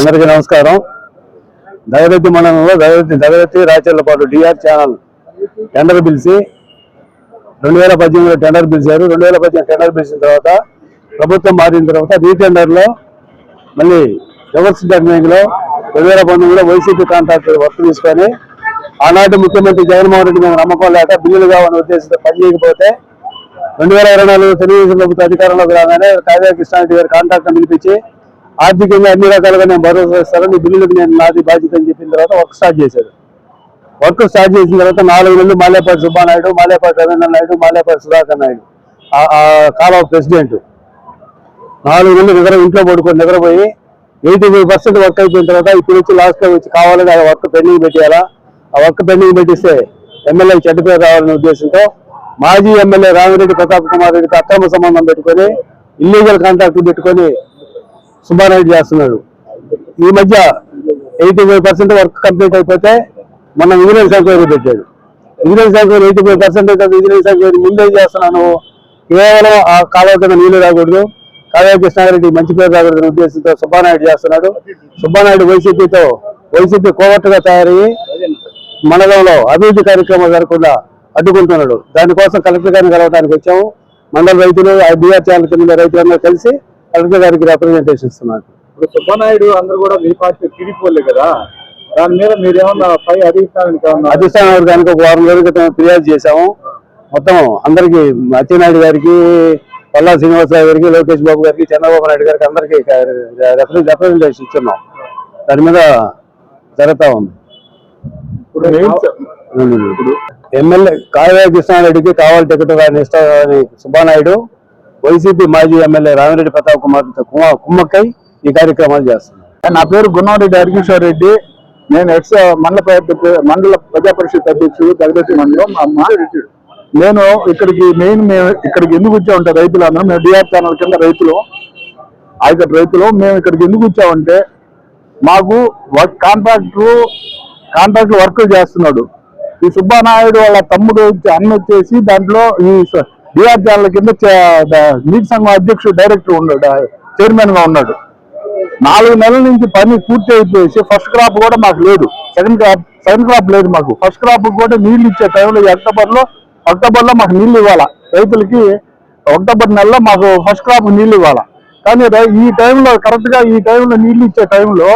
అందరికీ నమస్కారం. దగదత్తి మండలంలో Dagadatti Dagadatti Racharlapatu DR channel tender పిలిచి రెండు వేల పద్దెనిమిదిలో టెండర్ పిలిచారు. రెండు వేల పద్దెనిమిది టెండర్ పిలిచిన తర్వాత ప్రభుత్వం మారిన తర్వాత రీటెండర్లో మళ్ళీ రివర్స్ టెండరింగ్లో రెండు వేల పంతొమ్మిదిలో వైసీపీ కాంట్రాక్టర్ వర్క్ తీసుకొని ఆనాటి ముఖ్యమంత్రి జగన్మోహన్ రెడ్డి మీద నమ్మకం లేక బిల్లులు కావాలని ఉద్దేశంతో పనిచేయకపోతే రెండు వేల ఇరవై నాలుగు తెలుగుదేశం ప్రభుత్వ అధికారంలోకి రాగానే కావ్య కృష్ణారెడ్డి గారి కాంట్రాక్ట్ పిలిపించి ఆర్థికంగా అన్ని రకాలుగా నేను భరోసా ఇస్తానని బిల్లులకు నేను నాది బాధ్యత అని చెప్పిన తర్వాత వర్క్ స్టార్ట్ చేశాడు వర్క్ స్టార్ట్ చేసిన తర్వాత నాలుగు నెలలు మాలేపాటి సుబ్బానాయుడు మాలేపాటి రవీంద్ర నాయుడు మాలేపాటి సుధాకర్ నాయుడు. ఆ- ఆ ప్రెసిడెంట్. నాలుగు నెలలు నిద్ర ఇంట్లో పడుకొని నిద్రపోయి ఎయిటీ ఫైవ్ పర్సెంట్ వర్క్ అయిపోయిన తర్వాత ఇప్పుడు వచ్చి లాస్ట్ వచ్చి కావాలని ఆ వర్క్ పెండింగ్ పెట్టేయాలా? ఆ వర్క్ పెండింగ్ పెట్టిస్తే ఎమ్మెల్యే చెడ్డ పేరు రావాలనే ఉద్దేశంతో మాజీ ఎమ్మెల్యే రామిరెడ్డి ప్రతాప్ కుమార్ రెడ్డితో అక్రమ సంబంధం పెట్టుకొని ఇల్లీగల్ కాంట్రాక్ట్ పెట్టుకొని సుబ్బారెడ్డి చేస్తున్నాడు. ఈ మధ్య eighty five percent work complete అయిపోతే మనం ఇంజనీరింగ్ ఎంక్వైరీ పెట్టాడు. Engineering enquiry eighty five percent అయితే ఇంజనీరింగ్ ఎంక్వైరీ ముందే చేస్తున్నాను. కేవలం ఆ కాలువ కింద నీళ్ళు రాకూడదు. కావ్య కృష్ణారెడ్డి మంచి పేరు రాకూడదు ఉద్దేశంతో సుబ్బానాయుడు చేస్తున్నాడు. సుబ్బానాయుడు వైసీపీతో వైసీపీ కోవట్టుగా తయారయ్యి మండలంలో అభివృద్ధి కార్యక్రమాలు జరగకుండా అడ్డుకుంటున్నాడు. దానికోసం కలెక్టర్ గారిని కలవడానికి వచ్చాము. మండల రైతులు ఆ డిఆర్ ఛానల్ కింద రైతులందరూ కలిసి కలెక్టర్ గారికి రిప్రజెంటేషన్ ఇస్తున్నారు. ఇప్పుడు సుబ్బనాయుడు అందరూ కూడా మీ పార్టీ టీడీపీ వాళ్ళే కదా. దాని మీద మీరు ఏమన్నా పై అధిష్టానానికి అధిష్టాన వర్గానికి ఒక వారం రోజుల క్రితం ఫిర్యాదు చేశాము. మొత్తం అందరికి అచ్చెన్నాయుడు గారికి పల్లా శ్రీనివాసరావు గారికి లోకేష్ బాబు గారికి చంద్రబాబు నాయుడు గారికి అందరికి రిప్రజెంటేషన్ ఇచ్చున్నాం. దాని మీద జరుగుతా ఉంది. ఇప్పుడు ఎమ్మెల్యే కావ్య కృష్ణారెడ్డికి కావాలి టికెట్ ఇస్తారని సుబ్బానాయుడు వైసీపీ మాజీ ఎమ్మెల్యే రామిరెడ్డి ప్రతాప్ కుమార్ కుమ్మక్కై ఈ కార్యక్రమాలు చేస్తున్నారు నా పేరు గున్నారెడ్డి హరికిషోర్ రెడ్డి. నేను ఎక్స్ మండల మండల ప్రజా పరిషత్ అధ్యక్షుడు దగదతి మండలం. అమ్మ నేను ఇక్కడికి మెయిన్ మేము ఇక్కడికి ఎందుకు వచ్చామంటే రైతులందరం మేము డిఆర్ ఛానల్ కింద రైతులు ఆయన రైతులు మేము ఇక్కడికి ఎందుకు వచ్చామంటే మాకు వర్క్ కాంట్రాక్టర్ కాంట్రాక్ట్ వర్క్ చేస్తున్నాడు. ఈ సుబ్బానాయుడు వాళ్ళ తమ్ముడు వచ్చి- అన్న వచ్చేసి దాంట్లో ఈ డిఆర్ ఛానల్ కింద నీటి సంఘం అధ్యక్షుడు డైరెక్టర్ ఉన్నాడు చైర్మన్గా ఉన్నాడు. నాలుగు నెలల నుంచి పని పూర్తి అయిపోయేసి ఫస్ట్ క్రాప్ కూడా మాకు లేదు. సెకండ్ క్రాప్ సెకండ్ క్రాప్ లేదు మాకు. ఫస్ట్ క్రాప్ కూడా నీళ్ళు ఇచ్చే టైంలో అక్టోబర్లో అక్టోబర్లో మాకు నీళ్ళు ఇవ్వాలా? రైతులకి అక్టోబర్ నెలలో మాకు ఫస్ట్ క్రాప్ నీళ్ళు ఇవ్వాలా? కానీ ఈ టైంలో కరెక్ట్గా ఈ టైంలో నీళ్ళు ఇచ్చే టైంలో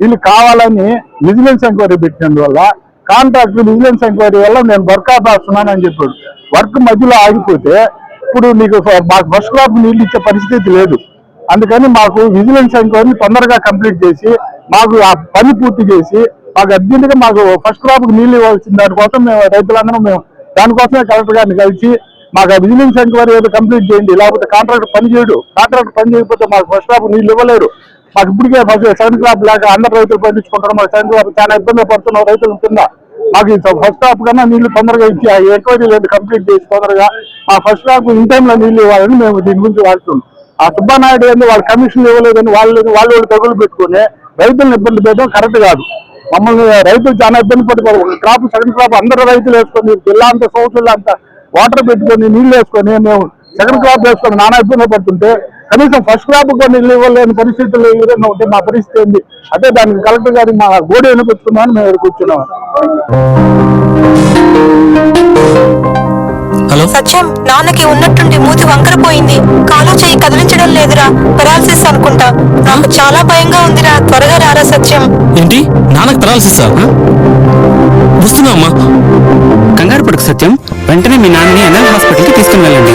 వీళ్ళు కావాలని విజిలెన్స్ ఎంక్వైరీ పెట్టినందువల్ల కాంట్రాక్ట్ విజిలెన్స్ ఎంక్వైరీ వల్ల నేను వర్క్ అని చెప్పాడు. వర్క్ మధ్యలో ఆగిపోతే ఇప్పుడు నీకు మాకు ఫస్ట్ క్రాప్ నీళ్ళు ఇచ్చే పరిస్థితి లేదు. అందుకని మాకు విజిలెన్స్ ఎంక్వైరీ తొందరగా కంప్లీట్ చేసి మాకు ఆ పని పూర్తి చేసి మాకు అర్జెంట్గా మాకు ఫస్ట్ క్రాప్ నీళ్ళు ఇవ్వాల్సిన దానికోసం మేము రైతులందరం మేము దానికోసమే కలెక్టర్ గారిని కలిసి మాకు ఆ విజిలెన్స్ ఎంక్వైరీ ఏదో కంప్లీట్ చేయండి. లేకపోతే కాంట్రాక్ట్ పని చేయడు. కాంట్రాక్ట్ పని చేయకపోతే మాకు ఫస్ట్ క్రాప్ నీళ్ళు ఇవ్వలేరు. మాకు ఇప్పటికే ఫస్ట్ సెకండ్ క్రాప్ లేక అందరు రైతులు పండించుకుంటారు మాకు సెకండ్ క్రాప్ చాలా ఇబ్బంది పడుతున్నాం. రైతులు కింద మాకు ఈ ఫస్ట్ హాఫ్ కన్నా నీళ్ళు తొందరగా ఇచ్చి ఆ ఎంక్వైరీ లేదు కంప్లీట్ చేసి తొందరగా ఆ ఫస్ట్ హాఫ్ ఇన్ టైంలో నీళ్ళు ఇవ్వాలని మేము దీని గురించి వాడుతున్నాం. ఆ సుబ్బానాయుడు ఏంది వాళ్ళు కమిషన్ ఇవ్వలేదని వాళ్ళు వాళ్ళు వాళ్ళు తగులు పెట్టుకుని రైతులను ఇబ్బంది పెట్టడం కరెక్ట్ కాదు. మమ్మల్ని రైతులు చాలా ఇబ్బంది పట్టుకోరు ఒక క్రాప్ సెకండ్ క్రాప్ అందరూ రైతులు వేసుకొని జిల్లా అంతా సంవత్సరాలు అంతా వాటర్ పెట్టుకొని నీళ్ళు వేసుకొని మేము సెకండ్ క్రాప్ వేసుకొని నానా ఇబ్బంది పడుతుంటే కనీసం ఫస్ట్ కూడా నీళ్ళు ఇవ్వలేని పరిస్థితులు ఈ విధంగా ఉంటే మా పరిస్థితి ఏంది? అదే దానికి కలెక్టర్ గారికి మా గోడ ఎన్నుకొచ్చుకున్నామని మేము ఇక్కడ కూర్చున్నాం. హలో? సత్యం నాన్నకి ఉన్నట్టుండి మూతి వంకరపోయింది కాలు చేయి కదిలించడం లేదురా. పెరాలసిస్ అనుకుంటా. నాకు చాలా భయంగా ఉందిరా. త్వరగా రారా సత్యం. ఏంటి? నాన్నకు పెరాలసిస్సా వస్తున్నా అమ్మా. కంగారు పడకు సత్యం. వెంటనే మీ నాన్నని ఎన్ఎల్ హాస్పిటల్కి తీసుకుని వెళ్ళండి.